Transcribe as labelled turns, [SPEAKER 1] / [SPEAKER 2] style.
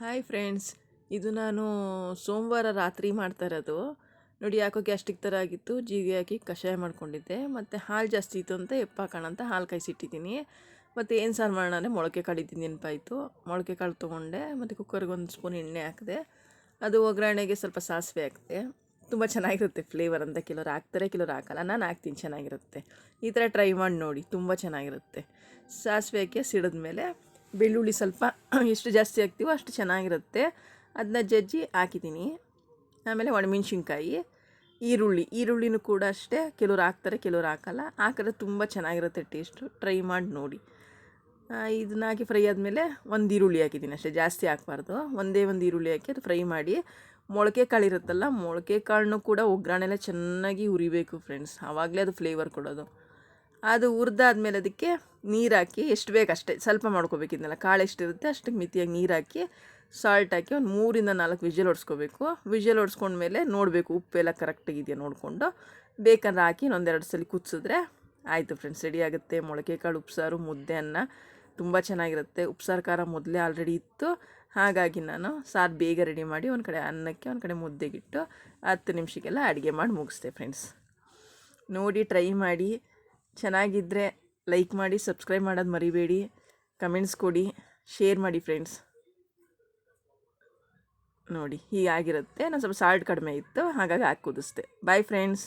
[SPEAKER 1] Hi friends ಇದು ನಾನು ಸೋಮವಾರ ರಾತ್ರಿ ಮಾಡ್ತಾ ಇರೋದು. ನೋಡಿ ಯಾಕೋ ಗ್ಯಾಸ್ಟಿಕ್ ಥರ ಆಗಿತ್ತು. ಜೀರಿಗೆ ಹಾಕಿ ಕಷಾಯ ಮಾಡ್ಕೊಂಡಿದ್ದೆ. ಮತ್ತು ಹಾಲು ಜಾಸ್ತಿ ಇತ್ತು ಅಂತ ಎಪ್ಪ ಹಾಕೋಣ ಅಂತ ಹಾಲು ಕಾಯಿಸಿಟ್ಟಿದ್ದೀನಿ. ಮತ್ತು ಏನು ಸಾರು ಮಾಡೋಣ ಅಂದರೆ ಮೊಳಕೆ ಕಾಳು ಇದ್ದೀನಿ ನೆನಪಾಯಿತು. ಮೊಳಕೆ ಕಾಳು ತೊಗೊಂಡೆ. ಮತ್ತು ಕುಕ್ಕರ್ಗೆ ಒಂದು ಸ್ಪೂನ್ ಎಣ್ಣೆ ಹಾಕಿದೆ. ಅದು ಒಗ್ಗರಣೆಗೆ ಸ್ವಲ್ಪ ಸಾಸಿವೆ ಹಾಕಿದೆ. ತುಂಬ ಚೆನ್ನಾಗಿರುತ್ತೆ ಫ್ಲೇವರ್ ಅಂತ ಕೆಲವ್ರು ಹಾಕ್ತಾರೆ, ಕೆಲವ್ರು ಹಾಕಲ್ಲ. ನಾನು ಹಾಕ್ತೀನಿ, ಚೆನ್ನಾಗಿರುತ್ತೆ. ಈ ಥರ ಟ್ರೈ ಮಾಡಿ ನೋಡಿ. ತುಂಬ ಚೆನ್ನಾಗಿರುತ್ತೆ. ಸಾಸಿವೆ ಹಾಕಿ ಸಿಡಿದ್ಮೇಲೆ ಬೆಳ್ಳುಳ್ಳಿ ಸ್ವಲ್ಪ ಎಷ್ಟು ಜಾಸ್ತಿ ಹಾಕ್ತೀವೋ ಅಷ್ಟು ಚೆನ್ನಾಗಿರುತ್ತೆ. ಅದನ್ನ ಜಜ್ಜಿ ಹಾಕಿದ್ದೀನಿ. ಆಮೇಲೆ ಒಣಮೆಣ್ಸಿನ್ಕಾಯಿ, ಈರುಳ್ಳಿ. ಈರುಳ್ಳಿನೂ ಕೂಡ ಅಷ್ಟೇ. ಕೆಲವ್ರು ಹಾಕ್ತಾರೆ, ಕೆಲವ್ರು ಹಾಕಲ್ಲ. ಹಾಕಿದ್ರೆ ತುಂಬ ಚೆನ್ನಾಗಿರುತ್ತೆ ಟೇಸ್ಟು. ಟ್ರೈ ಮಾಡಿ ನೋಡಿ. ಇದನ್ನ ಹಾಕಿ ಫ್ರೈ ಆದಮೇಲೆ ಒಂದು ಈರುಳ್ಳಿ ಹಾಕಿದ್ದೀನಿ ಅಷ್ಟೇ. ಜಾಸ್ತಿ ಹಾಕ್ಬಾರ್ದು. ಒಂದೇ ಒಂದು ಈರುಳ್ಳಿ ಹಾಕಿ ಅದು ಫ್ರೈ ಮಾಡಿ. ಮೊಳಕೆ ಕಾಳು ಇರುತ್ತಲ್ಲ, ಮೊಳಕೆ ಕಾಳನ್ನು ಕೂಡ ಒಗ್ಗರಣೆಲ್ಲ ಚೆನ್ನಾಗಿ ಉರಿಬೇಕು ಫ್ರೆಂಡ್ಸ್ ಆವಾಗಲೇ ಅದು ಫ್ಲೇವರ್ ಕೊಡೋದು. ಅದು ಹುರಿದಾದ್ಮೇಲೆ ಅದಕ್ಕೆ ನೀರು ಹಾಕಿ ಎಷ್ಟು ಬೇಕು ಅಷ್ಟೇ ಸ್ವಲ್ಪ ಮಾಡ್ಕೋಬೇಕಿದ್ನಲ್ಲ, ಕಾಳು ಎಷ್ಟಿರುತ್ತೆ ಅಷ್ಟಕ್ಕೆ ಮಿತಿಯಾಗಿ ನೀರು ಹಾಕಿ ಸಾಲ್ಟ್ ಹಾಕಿ ಒಂದು ಮೂರಿಂದ ನಾಲ್ಕು ವಿಜಲ್ ಹೊಡ್ಸ್ಕೋಬೇಕು ವಿಜಲ್ ಹೊಡ್ಸ್ಕೊಂಡ್ಮೇಲೆ ನೋಡಬೇಕು, ಉಪ್ಪೆಲ್ಲ ಕರೆಕ್ಟಾಗಿದೆಯಾ ನೋಡಿಕೊಂಡು. ಬೇಕಂದ್ರೆ ಹಾಕಿ ಇನ್ನೊಂದೆರಡು ಸಲ ಕುದಿಸಿದ್ರೆ ಆಯಿತು ಫ್ರೆಂಡ್ಸ್ ರೆಡಿ ಆಗುತ್ತೆ. ಮೊಳಕೆ ಕಾಳು, ಉಪ್ಸಾರು, ಮುದ್ದೆ, ಅನ್ನ ತುಂಬ ಚೆನ್ನಾಗಿರುತ್ತೆ. ಉಪ್ಸಾರು, ಖಾರ ಮೊದಲೇ ಆಲ್ರೆಡಿ ಇತ್ತು. ಹಾಗಾಗಿ ನಾನು ಸಾರು ಬೇಗ ರೆಡಿ ಮಾಡಿ ಒಂದು ಕಡೆ ಅನ್ನಕ್ಕೆ ಒಂದು ಕಡೆ ಮುದ್ದೆಗಿಟ್ಟು ಹತ್ತು ನಿಮಿಷಕ್ಕೆಲ್ಲ ಅಡುಗೆ ಮಾಡಿ ಮುಗಿಸ್ದೆ ಫ್ರೆಂಡ್ಸ್ ನೋಡಿ ಟ್ರೈ ಮಾಡಿ. ಚೆನ್ನಾಗಿದ್ದರೆ ಲೈಕ್ ಮಾಡಿ ಸಬ್ಸ್ಕ್ರೈಬ್ ಮಾಡೋದು ಮರಿಬೇಡಿ. ಕಮೆಂಟ್ಸ್ ಕೊಡಿ ಶೇರ್ ಮಾಡಿ ಫ್ರೆಂಡ್ಸ್ ನೋಡಿ, ಹೀಗಾಗಿರುತ್ತೆ. ನಾನು ಸ್ವಲ್ಪ ಸಾಲ್ಟ್ ಕಡಿಮೆ ಇತ್ತು, ಹಾಗಾಗಿ ಹಾಕಿ ಕುದಿಸ್ದೆ ಬಾಯ್ ಫ್ರೆಂಡ್ಸ್